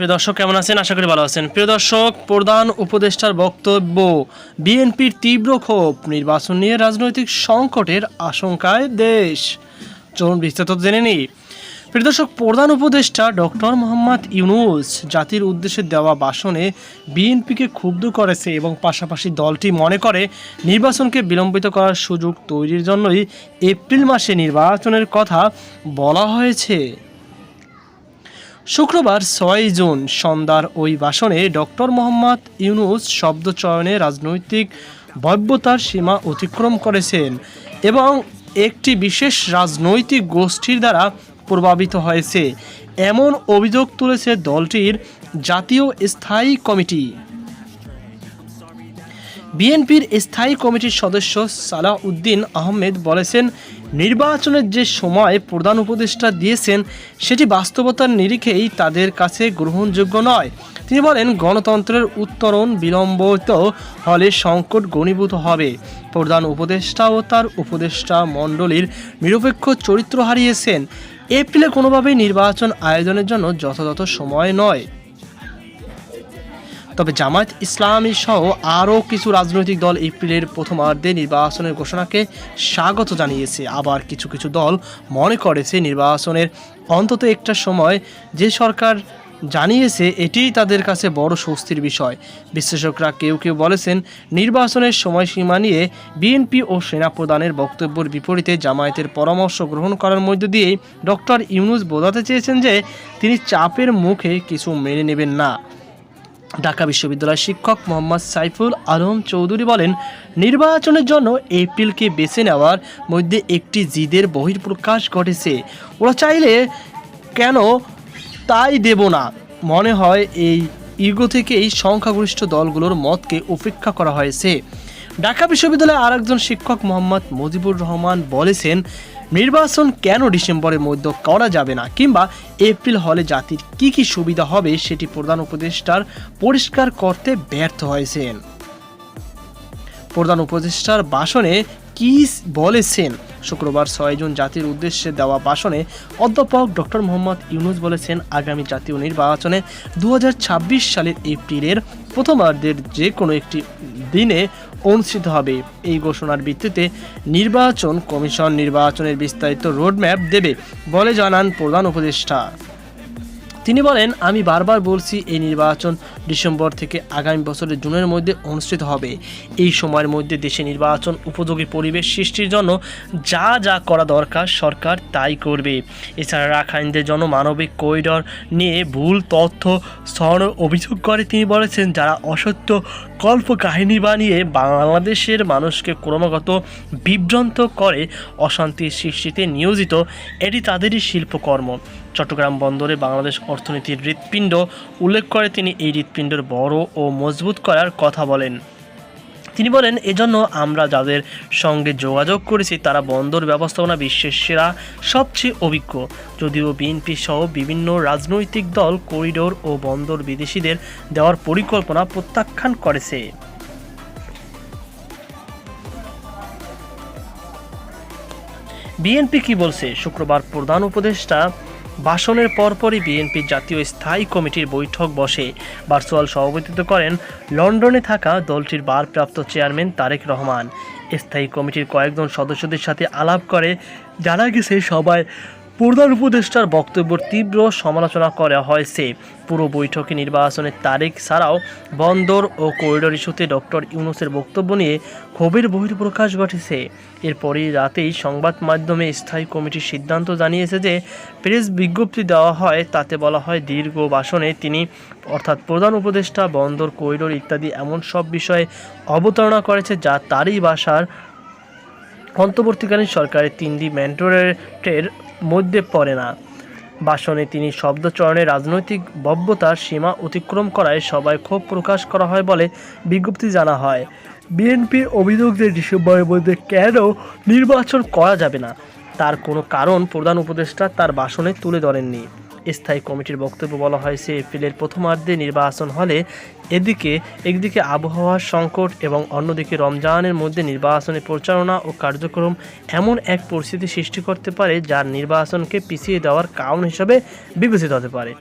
প্রিয় দর্শক, কেমন আছেন? আশা করি ভালো আছেন। প্রিয় দর্শক, প্রধান উপদেষ্টার বক্তব্য, বিএনপির তীব্র ক্ষোভ, নির্বাচন নিয়ে রাজনৈতিক সংকটের আশঙ্কায় দেশ। চলুন বিস্তারিত জেনে নিই। প্রিয় দর্শক, প্রধান উপদেষ্টা ডক্টর মোহাম্মদ ইউনুস জাতির উদ্দেশ্যে দেওয়া ভাষণে বিএনপিকে ক্ষুব্ধ করেছে এবং পাশাপাশি দলটি মনে করে নির্বাচনকে বিলম্বিত করার সুযোগ তৈরির জন্যই এপ্রিল মাসে নির্বাচনের কথা বলা হয়েছে। শুক্রবার ছয় জুন সন্ধ্যার ওই ভাষণে ডক্টর মোহাম্মদ ইউনুস শব্দ চয়নে রাজনৈতিক ভব্যতার সীমা অতিক্রম করেছেন এবং একটি বিশেষ রাজনৈতিক গোষ্ঠীর দ্বারা প্রভাবিত হয়েছে। এমন অভিযোগ তুলেছে দলটির জাতীয় স্থায়ী কমিটি। বিএনপির স্থায়ী কমিটির সদস্য সালাহ উদ্দিন আহমেদ বলেছেন, নির্বাচনের যে সময় প্রধান উপদেষ্টা দিয়েছেন, সেটি বাস্তবতার নিরিখেই তাদের কাছে গ্রহণযোগ্য নয়। তিনি বলেন, গণতন্ত্রের উত্তরণ বিলম্বিত হলে সংকট ঘনীভূত হবে। প্রধান উপদেষ্টা ও তার উপদেষ্টা মণ্ডলীর নিরপেক্ষ চরিত্র হারিয়েছেন। এপ্রিলে কোনোভাবেই নির্বাচন আয়োজনের জন্য যথাযথ সময় নয়। তবে জামায়াত ইসলামী সহ আরও কিছু রাজনৈতিক দল এপ্রিলের প্রথমার্ধে নির্বাচনের ঘোষণাকে স্বাগত জানিয়েছে। আবার কিছু কিছু দল মনে করেছে নির্বাচনের অন্তত একটা সময় যে সরকার জানিয়েছে, এটিই তাদের কাছে বড় স্বস্তির বিষয়। বিশ্লেষকরা কেউ কেউ বলেছেন, নির্বাচনের সময়সীমা নিয়ে বিএনপি ও সেনা সেনাপ্রধানের বক্তব্যের বিপরীতে জামায়াতের পরামর্শ গ্রহণ করার মধ্য দিয়েই ডক্টর ইউনুস বোঝাতে চেয়েছেন যে, তিনি চাপের মুখে কিছু মেনে নেবেন না। ঢাকা বিশ্ববিদ্যালয়ের শিক্ষক মোহাম্মদ সাইফুল আলম চৌধুরী বলেন, নির্বাচনের জন্য এপ্রিলকে বেছে নেওয়ার মধ্যে একটি জিদের বহির্প্রকাশ ঘটেছে। ওরা চাইলে কেন তাই দেব না? মনে হয় এই ইগো থেকেই সংখ্যাগরিষ্ঠ দলগুলোর মতকে উপেক্ষা করা হয়েছে। ঢাকা বিশ্ববিদ্যালয়ের আরেকজন শিক্ষক মোহাম্মদ মুজিবুর রহমান বলেছেন নির্বাচন কেন ডিসেম্বরের মধ্যে করা যাবে না? কিংবা এপ্রিল হলে জাতির কি কি সুবিধা হবে? সেটি প্রধান উপদেষ্টার পরিষ্কার করতে ব্যর্থ হয়েছেন। প্রধান উপদেষ্টার ভাষণে কি বলেছেন শুক্রবার ছয় জুন জাতির উদ্দেশ্যে দেওয়া ভাষণে অধ্যাপক ডক্টর মোহাম্মদ ইউনুস বলেছেন, আগামী জাতীয় নির্বাচনে দু হাজার ছাব্বিশ সালের এপ্রিলের প্রথমার্ধের যে কোনো একটি দিনে অনুষ্ঠিত হবে। এই ঘোষণার ভিত্তিতে নির্বাচন কমিশন নির্বাচনের বিস্তারিত রোডম্যাপ দেবে বলে জানান প্রধান উপদেষ্টা। তিনি বলেন, আমি বারবার বলছি এই নির্বাচন ডিসেম্বর থেকে আগামী বছরের জুনের মধ্যে অনুষ্ঠিত হবে। এই সময়ের মধ্যে দেশে নির্বাচন উপযোগী পরিবেশ সৃষ্টির জন্য যা যা করা দরকার সরকার তাই করবে। এছাড়া রাখাইনদের জন্য মানবিক করিডর নিয়ে ভুল তথ্য ছড়ানোর অভিযোগ করে। তিনি বলেছেন, যারা অসত্য কল্প কাহিনী বানিয়ে বাংলাদেশের মানুষকে ক্রমাগত বিভ্রান্ত করে, অশান্তির সৃষ্টিতে নিয়োজিত, এটি তাদেরই শিল্পকর্ম। চট্টগ্রাম বন্দরে বাংলাদেশ অর্থনীতির হৃৎপিণ্ড উল্লেখ করে তিনি এই হৃৎপিণ্ডের বড় ও মজবুত করার কথা বলেন। তিনি বলেন, এজন্য আমরা যাদের সঙ্গে যোগাযোগ করেছি, তারা বন্দর ব্যবস্থাপনা বিশ্বের সেরা, সবচেয়ে অভিজ্ঞ। যদিও বিএনপি সহ বিভিন্ন রাজনৈতিক দল করিডোর ও বন্দর বিদেশিদের দেওয়ার পরিকল্পনা প্রত্যাখ্যান করেছে। বিএনপি কি বলছে? শুক্রবার প্রধান উপদেষ্টা ভাষণের পরপরই বিএনপির জাতীয় স্থায়ী কমিটির বৈঠক বসে। ভার্চুয়াল সভাপতিত্ব করেন লন্ডনে থাকা দলটির বারপ্রাপ্ত চেয়ারম্যান তারেক রহমান। স্থায়ী কমিটির কয়েকজন সদস্যদের সাথে আলাপ করে জানা গেছে সবাই প্রধান উপদেষ্টার বক্তব্যের তীব্র সমালোচনা করা হয়েছে। পুরো বৈঠকে নির্বাচনের তারিখ ছাড়াও বন্দর ও করিডোর ইস্যুতে ডক্টর ইউনুসের বক্তব্য নিয়ে ক্ষোভের বহির্প্রকাশ ঘটেছে। এরপরই রাতেই সংবাদ মাধ্যমে স্থায়ী কমিটির সিদ্ধান্ত জানিয়েছে যে প্রেস বিজ্ঞপ্তি দেওয়া হয়, তাতে বলা হয় দীর্ঘ ভাষণে তিনি অর্থাৎ প্রধান উপদেষ্টা, বন্দর, করিডোর ইত্যাদি এমন সব বিষয়ে অবতারণা করেছে যা তারই ভাষার অন্তর্বর্তীকালীন সরকারের তিনটি ম্যান্ডোরেটের মধ্যে পড়ে না। ভাষণে তিনি শব্দচয়নে রাজনৈতিক ভব্যতার সীমা অতিক্রম করায় সবাই ক্ষোভ প্রকাশ করা হয় বলে বিজ্ঞপ্তি জানা হয়। বিএনপির অভিযোগদের ডিসেম্বরের মধ্যে কেন নির্বাচন করা যাবে না? তার কোনো কারণ প্রধান উপদেষ্টা তার বাসনে তুলে ধরেননি। স্থায়ী কমিটির বক্তব্য বলা হয়েছে এপ্রিলের প্রথমার্ধে নির্বাচন হলে এদিকে একদিকে আবহাওয়ার সংকট এবং অন্যদিকে রমজানের মধ্যে নির্বাচনের প্রচারণা ও কার্যক্রম এমন এক পরিস্থিতি সৃষ্টি করতে পারে, যার নির্বাচনকে পিছিয়ে দেওয়ার কারণ হিসেবে বিবেচিত হতে পারে।